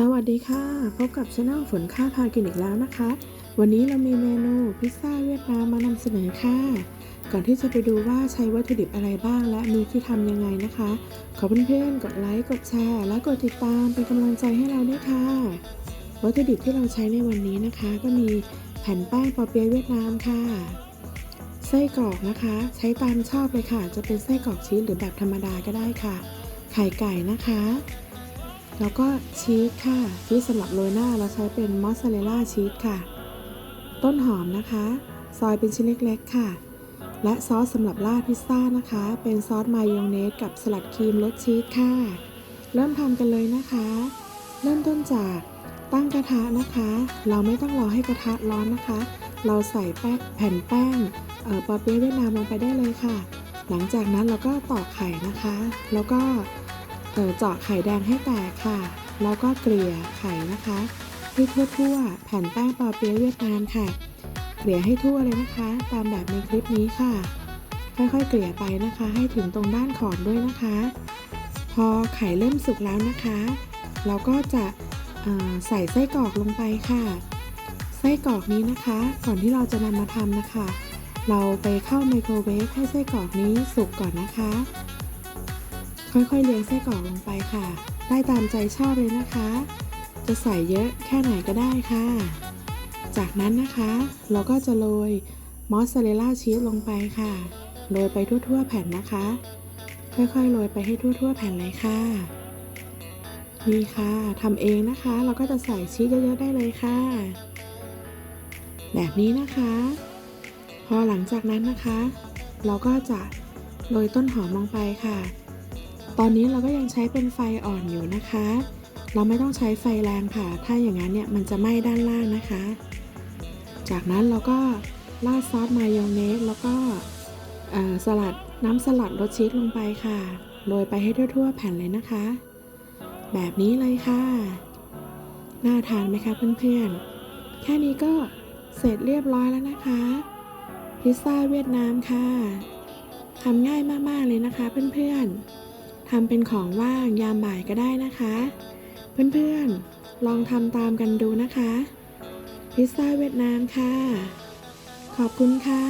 สวัสดีค่ะ พบกับช anel ฝนค่าพากินอีกแล้วนะคะ วันนี้เรามีเมนูพิซซ่าเวียดนามมานำเสนอค่ะ ก่อนที่จะไปดูว่าใช้วัตถุดิบอะไรบ้างและมีที่ทำยังไงนะคะ ขอเพื่อนๆ กดไลค์ กดแชร์ และกดติดตามเป็นกำลังใจให้เราด้วยค่ะ วัตถุดิบที่เราใช้ในวันนี้นะคะ ก็มีแผ่นแป้งปอเปี๊ยะเวียดนามค่ะ ไส้กรอกนะคะ ใช้ตามชอบเลยค่ะ จะเป็นไส้กรอกชีสหรือแบบธรรมดาก็ได้ค่ะ ไข่ไก่นะคะ แล้วก็ชีสค่ะ ชีสสำหรับโรยหน้าเราใช้เป็นมอสซาเรลล่าชีสค่ะ ต้นหอมนะคะ ซอยเป็นชิ้นเล็กๆค่ะ และซอสสำหรับราดพิซซ่านะคะ เป็นซอสมายองเนสกับสลัดครีมรสชีสค่ะ เริ่มทำกันเลยนะคะ เริ่มต้นจากตั้งกระทะนะคะ เราไม่ต้องรอให้กระทะร้อนนะคะ เราใส่แป้งแผ่นแป้งเอ่อปอเปี๊ยะเวียดนามลงไปได้เลยค่ะ หลังจากนั้นเราก็ตอกไข่นะคะ แล้วก็ เอ่อเจาะไข่แดงให้แตกค่ะ แล้วก็เกลี่ยไข่นะคะให้ทั่วๆแผ่นแป้งปอเปี๊ยะเวียดนามค่ะ เกลี่ยให้ทั่วเลยนะคะ ตามแบบในคลิปนี้ค่ะ ค่อยๆเกลี่ยไปนะคะ ให้ถึงตรงด้านขอบด้วยนะคะ พอไข่เริ่มสุกแล้วนะคะ เราก็จะใส่ไส้กรอกลงไปค่ะ ไส้กรอกนี้นะคะ ก่อนที่เราจะนำมาทำนะคะ เราไปเข้าไมโครเวฟให้ไส้กรอกนี้สุกก่อนนะคะ ค่อยๆเลี้ยงไส้กรอกลงไปค่ะ ได้ตามใจชอบเลยนะคะ จะใส่เยอะแค่ไหนก็ได้ค่ะ จากนั้นนะคะ เราก็จะโรยมอสซาเรลล่าชีสลงไปค่ะ โรยไปทั่วๆแผ่นนะคะ ค่อยๆโรยไปให้ทั่วๆแผ่นเลยค่ะนี่ค่ะทำเองนะคะ เราก็จะใส่ชีสเยอะๆได้เลยค่ะ แบบนี้นะคะ พอหลังจากนั้นนะคะ เราก็จะโรยต้นหอมลงไปค่ะ ตอนนี้เราก็ยังใช้เป็นไฟอ่อนอยู่นะคะ เราไม่ต้องใช้ไฟแรงค่ะ ถ้าอย่างนั้นเนี่ยมันจะไหม้ด้านล่างนะคะ จากนั้นเราก็ราดซอสมายองเนสแล้วก็สลัดน้ำสลัดรสชีสลงไปค่ะ โรยไปให้ทั่วๆแผ่นเลยนะคะ แบบนี้เลยค่ะ น่าทานไหมคะเพื่อนๆ แค่นี้ก็เสร็จเรียบร้อยแล้วนะคะ พิซซ่าเวียดนามค่ะทำง่ายมากๆเลยนะคะเพื่อนๆ ทำเป็นของว่างยามบ่ายก็ได้นะคะ เพื่อนๆ ลองทำตามกันดูนะคะ พิซซ่าเวียดนามค่ะ ขอบคุณค่ะ